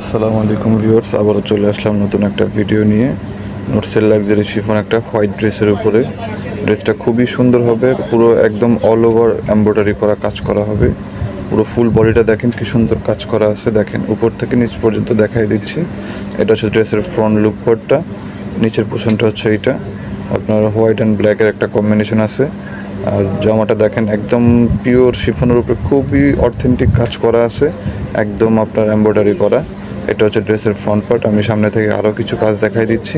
আসসালামু আলাইকুম ভিউয়ার্স, আবারও চলে আসলাম নতুন একটা ভিডিও নিয়ে। নোটসের লাক্সারি শিফন একটা হোয়াইট ড্রেসের উপরে। ড্রেসটা খুবই সুন্দর হবে, পুরো একদম অল ওভার এমব্রয়ডারি করা কাজ করা হবে। পুরো ফুল বডিটা দেখেন কি সুন্দর কাজ করা আছে, দেখেন। উপর থেকে নিচ পর্যন্ত দেখাই দিচ্ছি। এটা হচ্ছে ড্রেসের ফ্রন্ট লুক পার্টটা নিচের পোষণটা হচ্ছে এইটা। আপনার হোয়াইট অ্যান্ড ব্ল্যাকের একটা কম্বিনেশন আছে। আর জামাটা দেখেন, একদম পিওর শিফনের উপরে খুবই অথেন্টিক কাজ করা আছে। একদম আপনার এমব্রয়ডারি করা। এটা হচ্ছে ড্রেসের ফ্রন্ট পার্ট আমি সামনে থেকে আরও কিছু কাজ দেখাই দিচ্ছি।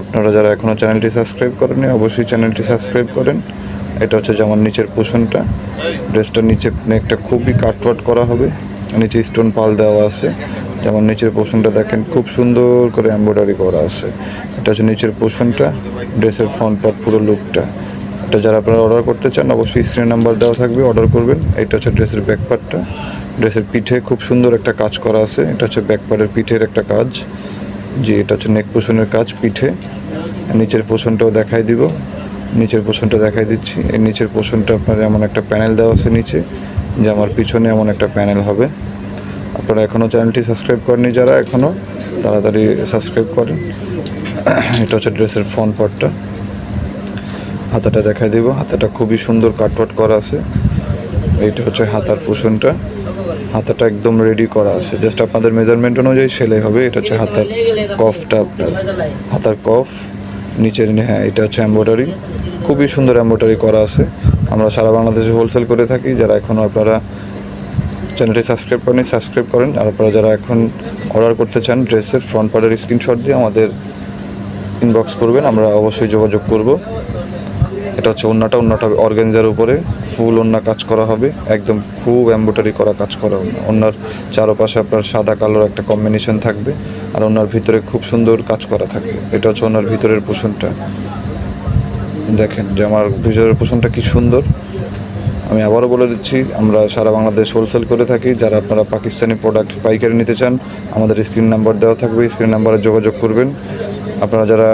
আপনারা যারা এখনও চ্যানেলটি সাবস্ক্রাইব করেনি অবশ্যই চ্যানেলটি সাবস্ক্রাইব করেন। এটা হচ্ছে যেমন নিচের পোষণটা ড্রেসটার নিচে নেকটা খুবই কাটওয়াট করা হবে। নিচে স্টোন পাল দেওয়া আছে। যেমন নিচের পোষণটা দেখেন, খুব সুন্দর করে এমব্রয়ডারি করা আছে। এটা হচ্ছে নিচের পোষণটা ড্রেসের ফ্রন্ট পার্ট পুরো লুকটা এটা যারা আপনারা অর্ডার করতে চান, অবশ্যই স্ক্রিন নাম্বার দেওয়া থাকবে অর্ডার করবেন। এটা হচ্ছে ড্রেসের ব্যাক পার্টটা ড্রেসের পিঠে খুব সুন্দর একটা কাজ করা আছে। এটা হচ্ছে ব্যাক পার্টের পিঠের একটা কাজ। যে এটা হচ্ছে নেক পোষণের কাজ পিঠে। নিচের পোষণটাও দেখাই দিব। নিচের পোষণটা দেখাই দিচ্ছি। এর নিচের পোষণটা আপনার এমন একটা প্যানেল দেওয়া আছে নিচে, যে আমার পিছনে এমন একটা প্যানেল হবে। আপনারা এখনও চ্যানেলটি সাবস্ক্রাইব করেনি যারা এখনও তাড়াতাড়ি সাবস্ক্রাইব করেন। এটা হচ্ছে ড্রেসের ফ্রন্ট পার্টটা হাতাটা দেখাই দিব। হাতাটা খুবই সুন্দর কাটওয়াট করা আছে। এইটা হচ্ছে হাতার পোষণটা হাতাটা একদম রেডি করা আছে। জাস্ট আপনাদের মেজারমেন্ট অনুযায়ী সেলাই হবে। এটা হচ্ছে হাতার কফটা আপনার। হাতার কফ, নিচের হ্যাঁ এটা হচ্ছে এম্ব্রয়ডারি খুবই সুন্দর এম্ব্রয়ডারি করা আছে। আমরা সারা বাংলাদেশে হোলসেল করে থাকি। যারা এখনও আপনারা চ্যানেলটি সাবস্ক্রাইব করেন সাবস্ক্রাইব করেন। আর আপনারা যারা এখন অর্ডার করতে চান ড্রেসের ফ্রন্ট পার্টের স্ক্রিনশট দিয়ে আমাদের ইনবক্স করবেন। আমরা অবশ্যই যোগাযোগ করব। এটা হচ্ছে ওন্নাটা ওন্নাটা অর্গেঞ্জার উপরে ফুল ওন্না কাজ করা হবে, একদম খুব এম্ব্রয়ডারি করা কাজ করা ওন্না। ওন্নার চারপাশে আপনার সাদা কালোর একটা কম্বিনেশন থাকবে, আর ওনার ভিতরে খুব সুন্দর কাজ করা থাকবে। এটা হচ্ছে ওনার ভিতরের পোষণটা। দেখেন যে আমার ভিতরের পোষণটা কি সুন্দর। আমি আবারও বলে দিচ্ছি, আমরা সারা বাংলাদেশ হোলসেল করে থাকি। যারা আপনারা পাকিস্তানি প্রোডাক্ট পাইকারি নিতে চান, আমাদের স্ক্রিন নাম্বার দেওয়া থাকবে। স্ক্রিন নাম্বারে যোগাযোগ করবেন। আপনারা যারা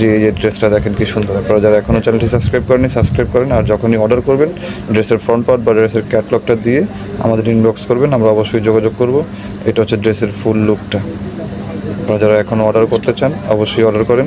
যে যে ড্রেসটা দেখেন কি সুন্দর। আপনারা যারা এখনও চ্যানেলটি সাবস্ক্রাইব করেনি সাবস্ক্রাইব করেন আর যখনই অর্ডার করবেন, ড্রেসের ফ্রন্ট পার্ট বা ড্রেসের ক্যাটলগটা দিয়ে আমাদের ইনবক্স করবেন, আমরা অবশ্যই যোগাযোগ করব। এটা হচ্ছে ড্রেসের ফুল লুকটা আপনারা যারা এখনও অর্ডার করতে চান, অবশ্যই অর্ডার করেন।